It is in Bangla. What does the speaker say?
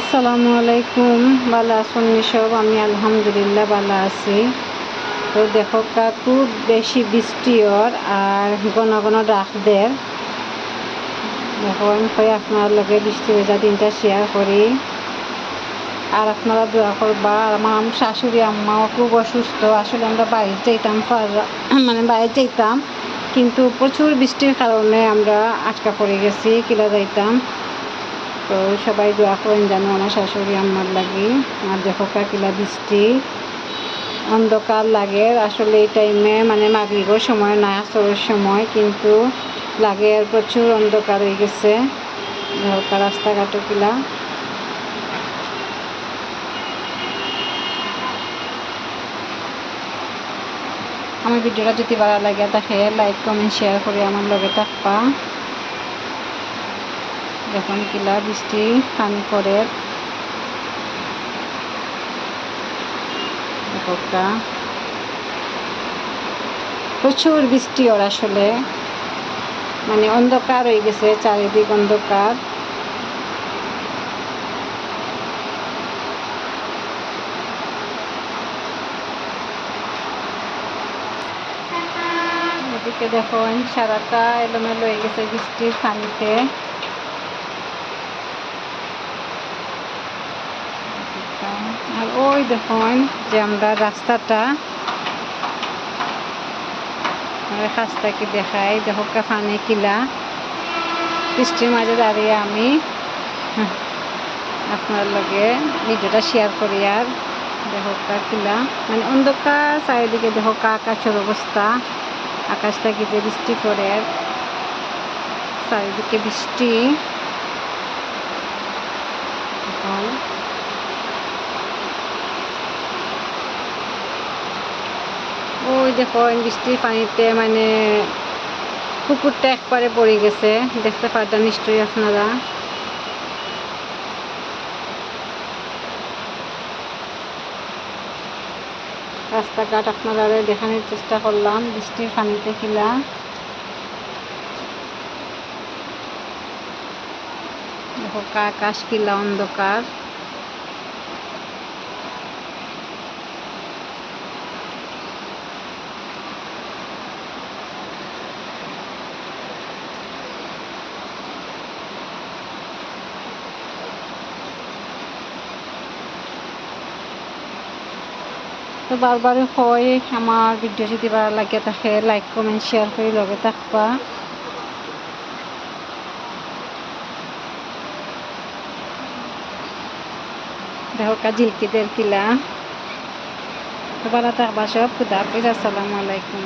আসসালামু আলাইকুম। ভালো আছেন সব আমি আলহামদুলিল্লাহ ভালো আছি। তো দেখো খুব বেশি বৃষ্টি ওর আর ঘন ঘন ডাক দের দেখো, আমি কই আপনার লগে বৃষ্টি ভেজা দিনটা শেয়ার করি। আর আপনারা দোয়া করবা, আর আমার শাশুড়ি, আম্মাও খুব অসুস্থ। আসলে আমরা বাইরে যাইতাম মানে বাইরে যাইতাম। কিন্তু প্রচুর বৃষ্টির কারণে আমরা আটকা পড়ে গেছি, কিলা যাইতাম। তো সবাই দোয়া করেন জানো আমার শাশুড়ি আম্মার লাগি, আর দেখো কাকিলা বৃষ্টি, অন্ধকার লাগে। আসলে এই টাইমে মানে মাগরিবর সময় না, আসরের সময় কিন্তু লাগে, আর প্রচুর অন্ধকার হয়ে গেছে। দেখো রাস্তাঘাটও কিলা। আমার ভিডিওটা যদি ভালো লাগে তাকে লাইক কমেন্ট শেয়ার করে আমার লগে থাকবা। দেখুন কিলা বৃষ্টি পানি পড়ে প্রচুর বৃষ্টি ওর আসলে। মানে অন্ধকার হয়ে গেছে, চারিদিক অন্ধকার। এদিকে দেখুন, সারাটা এলোমেলো হয়ে গেছে বৃষ্টির পানিতে আর ওই দেখুন যে আমরা রাস্তাটা থেকে দেখাই। দেখো কাফানে কিলা। বৃষ্টির মাঝে দাঁড়িয়ে আমি আপনার লগে ভিডিওটা শেয়ার করি আর দেখো কিলা। মানে অন্ধকার চারিদিকে দেখো আকাশের অবস্থা। আকাশটা কি যে বৃষ্টি পড়ে চারিদিকে বৃষ্টি। ওই দেখো বৃষ্টির পানিতে মানে পুকুরটা একবারে পড়ে গেছে। দেখতে পারতেন নিশ্চয়ই আপনারা। রাস্তাঘাট আপনারা দেখানোর চেষ্টা করলাম, বৃষ্টির পানিতে কিলা। দেখো আকাশ কিলা অন্ধকার। তো বারবার হয় আমার ভিডিও যদি ভালো লাগে তাকে লাইক কমেন্ট শেয়ার করে লগে থাকবা। দেখো জিলকিদের কিলা। তো ভালো থাকবা সব, খুদা হাফিজ, আসসালামু আলাইকুম।